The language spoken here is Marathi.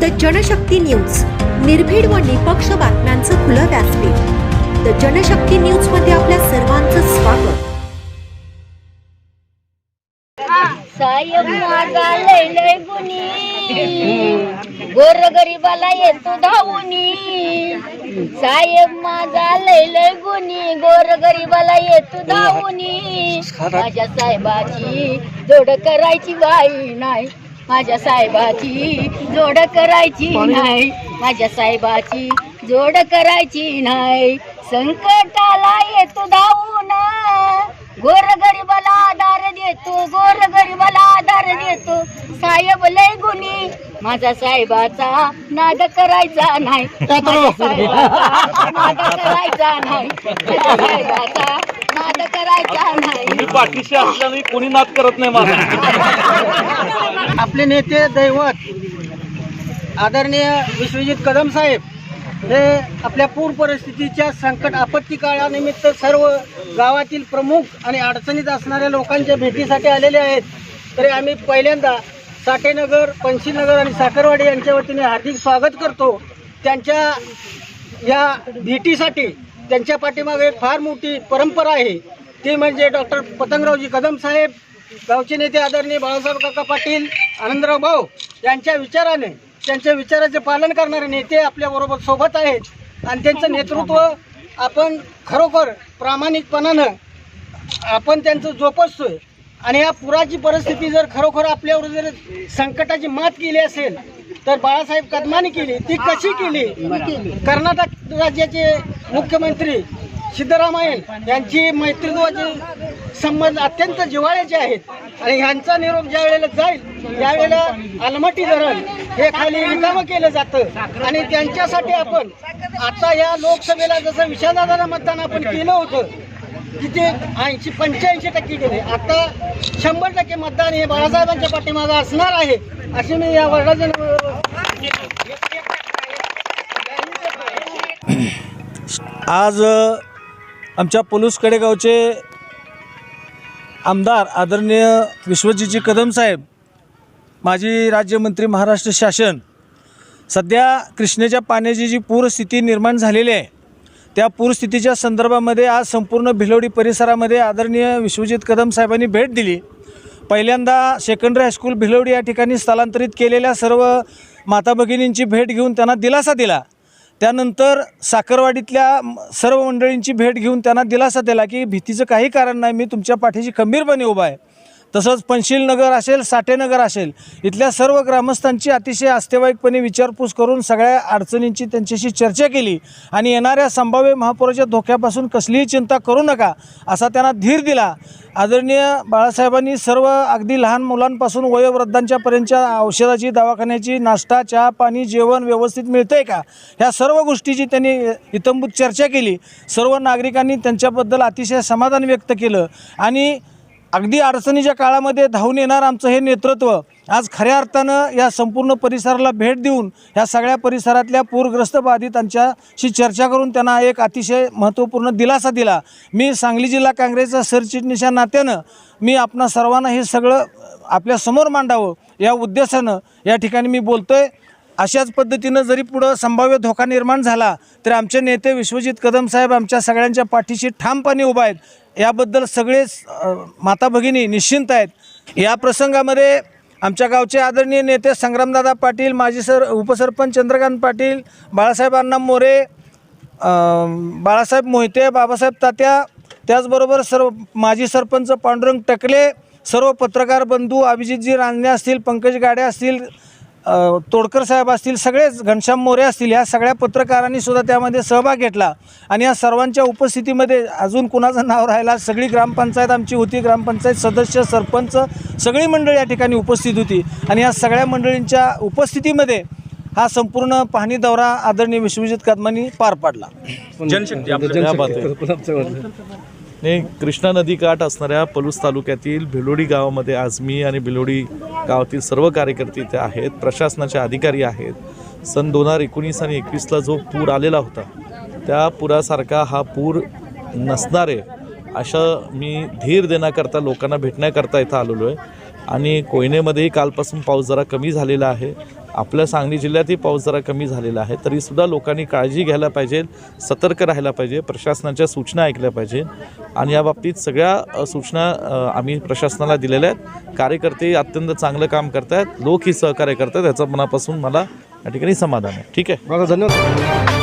The Janshakti news. निर्भीड व निपक्ष बातम्यांचं खुलं व्यासपीठ. द जनशक्ती न्यूजमध्ये आपल्या सर्वांचं स्वागत. साहेब माझा लय लय गुणी. गोर गरीबाला येतो धावूनी. साहेब माझा लय लय गुणी. गोर गरीबाला येतो धावूनी. माझ्या साहेबाची जोड करायची बाई नाही. माझ्या साहेबाची जोड करायची नाही. माझ्या साहेबाची जोड करायची नाही. संकटाला येतो धावून. गोर गरीबाला आधार देतो गोर गरीबाला आधार देतो. साहेब लय गुणी. माझा साहेबाचा नाद करायचा नाही. नाद करायचा नाही. माझ्या साहेबाचा नाद करायचा नाही. मी पाठीशी असल्याने कोणी नाद करत नाही माझा. आपले नेते दैवत आदरणीय विश्वजित कदम साहेब हे आपल्या पूर परिस्थितीच्या संकट आपत्ती काळानिमित्त सर्व गावातील प्रमुख आणि अडचणीत असणाऱ्या लोकांच्या भेटीसाठी आलेले आहेत. तरी आम्ही पहिल्यांदा साठेनगर पंशीनगर आणि साखरवाडी यांच्या वतीने हार्दिक स्वागत करतो. त्यांच्या या भेटीसाठी त्यांच्या पाठीमागे एक फार मोठी परंपरा आहे. ती म्हणजे डॉक्टर पतंगरावजी कदम साहेब गावचे नेते आदरणीय बाळासाहेब काका पाटील आनंदराव भाऊ यांच्या विचाराने त्यांच्या विचाराचे पालन करणारे नेते आपल्याबरोबर सोबत आहेत. आणि त्यांचं नेतृत्व आपण खरोखर प्रामाणिकपणानं आपण त्यांचं जोपासतोय. आणि या पुराची परिस्थिती जर खरोखर आपल्यावर जर संकटाची मात केली असेल तर बाळासाहेब कदमाने केली ती कशी केली? कर्नाटक राज्याचे मुख्यमंत्री सिद्धरामय्यन यांची मैत्रीत्वाचे संबंध अत्यंत जिव्हाळ्याचे आहेत. आणि ह्यांचा निरोप ज्या वेळेला जाईल त्यावेळेला अलमटी धरण हे खाली रिकामं केलं जातं. आणि त्यांच्यासाठी आपण आता या लोकसभेला जसं विषादादाला मतदान आपण केलं होतं तिथे ऐंशी पंच्याऐंशी टक्के गेले. आता शंभर टक्के मतदान हे बाळासाहेबांच्या पाठीमागं असणार आहे अशी मी या वर्गाचे आज आमच्या पलूस कडेगावचे आमदार आदरणीय विश्वजीजी कदम साहेब माजी राज्यमंत्री महाराष्ट्र शासन सध्या कृष्णेच्या पाण्याची जी पूरस्थिती निर्माण झालेली आहे त्या पूरस्थितीच्या संदर्भामध्ये आज संपूर्ण भिलवडी परिसरामध्ये आदरणीय विश्वजित कदम साहेबांनी भेट दिली. पहिल्यांदा सेकंडरी हायस्कूल भिलवडी या ठिकाणी स्थलांतरित केलेल्या सर्व माता भगिनींची भेट घेऊन त्यांना दिलासा दिला. त्यानंतर साखरवाडीतल्या सर्व मंडळींची भेट घेऊन त्यांना दिलासा दिला की भीतीचं काही कारण नाही मी तुमच्या पाठीशी खंबीरपणे उभा आहे. तसंच पंशीलनगर असेल साठेनगर असेल इथल्या सर्व ग्रामस्थांची अतिशय आस्थेवाईकपणे विचारपूस करून सगळ्या अडचणींची त्यांच्याशी चर्चा केली आणि येणाऱ्या संभाव्य महापौराच्या धोक्यापासून कसलीही चिंता करू नका असा त्यांना धीर दिला. आदरणीय बाळासाहेबांनी सर्व अगदी लहान मुलांपासून वयोवृद्धांच्यापर्यंतच्या औषधाची दवाखान्याची नाश्ता चहा पाणी जेवण व्यवस्थित मिळतं आहे का? ह्या सर्व गोष्टीची त्यांनी इतंभूत चर्चा केली. सर्व नागरिकांनी त्यांच्याबद्दल अतिशय समाधान व्यक्त केलं आणि अगदी अडचणीच्या काळामध्ये धावून येणार आमचं हे नेतृत्व आज खऱ्या अर्थानं या संपूर्ण परिसराला भेट देऊन ह्या सगळ्या परिसरातल्या पूरग्रस्त बाधितांच्याशी चर्चा करून त्यांना एक अतिशय महत्त्वपूर्ण दिलासा दिला. मी सांगली जिल्हा काँग्रेसचा सरचिटणीसच्या नात्यानं मी आपणा सर्वांना हे सगळं आपल्यासमोर मांडावं या उद्देशानं या ठिकाणी मी बोलतो आहे अशाच पद्धतीनं जरी पुढं संभाव्य धोका निर्माण झाला तर आमचे नेते विश्वजित कदम साहेब आमच्या सगळ्यांच्या पाठीशी ठामपणे उभा आहेत. याबद्दल सगळेच माता भगिनी निश्चिंत आहेत. या प्रसंगामध्ये आमच्या गावचे आदरणीय नेते संग्रामदादा पाटील माजी सर उपसरपंच चंद्रकांत पाटील बाळासाहेब अण्णा मोरे बाळासाहेब मोहिते बाबासाहेब तात्या त्याचबरोबर सर्व माजी सरपंच पांडुरंग टकले सर्व पत्रकार बंधू अभिजितजी रांजणे असतील पंकज गाडे असतील तोडकर साहेब असतील सगळेच घनश्याम मोरे असतील ह्या सगळ्या पत्रकारांनी सुद्धा त्यामध्ये सहभाग घेतला. आणि या सर्वांच्या उपस्थितीमध्ये अजून कुणाचं नाव राहिला? सगळी ग्रामपंचायत आमची होती. ग्रामपंचायत सदस्य सरपंच सगळी मंडळी या ठिकाणी उपस्थित होती. आणि या सगळ्या मंडळींच्या उपस्थितीमध्ये हा संपूर्ण पाहणी दौरा आदरणीय विश्वजित कदमांनी पार पाडला. जनशक्ती नाही कृष्णा नदी काठ असणाऱ्या पलूस तालुक्यातील भिलोडी गावामध्ये आज मी आणि भिलोडी गावातील सर्व कार्यकर्ते इथे आहेत. प्रशासनाचे अधिकारी आहेत. सन दोन हजार एकोणीस आणि एकवीसला जो पूर आलेला होता त्या पुरासारखा हा पूर नसणार आहे मी धीर देण्याकरता लोकांना भेटण्याकरता इथं आलेलो आहे. आणि कोयनेमध्येही कालपासून पाऊस जरा कमी झालेला आहे. आपल्या सांगली जिल्ह्यातही पाऊस जरा कमी झालेला आहे. तरीसुद्धा लोकांनी काळजी घ्यायला पाहिजे सतर्क राहायला पाहिजे प्रशासनाच्या सूचना ऐकल्या पाहिजे. आणि या बाबतीत सगळ्या सूचना आम्ही प्रशासनाला दिलेल्या आहेत. कार्यकर्ते अत्यंत चांगलं काम करत आहेत लोकही सहकार्य करतात याचं मनापासून मला या ठिकाणी समाधान आहे. ठीक आहे? बघा धन्यवाद.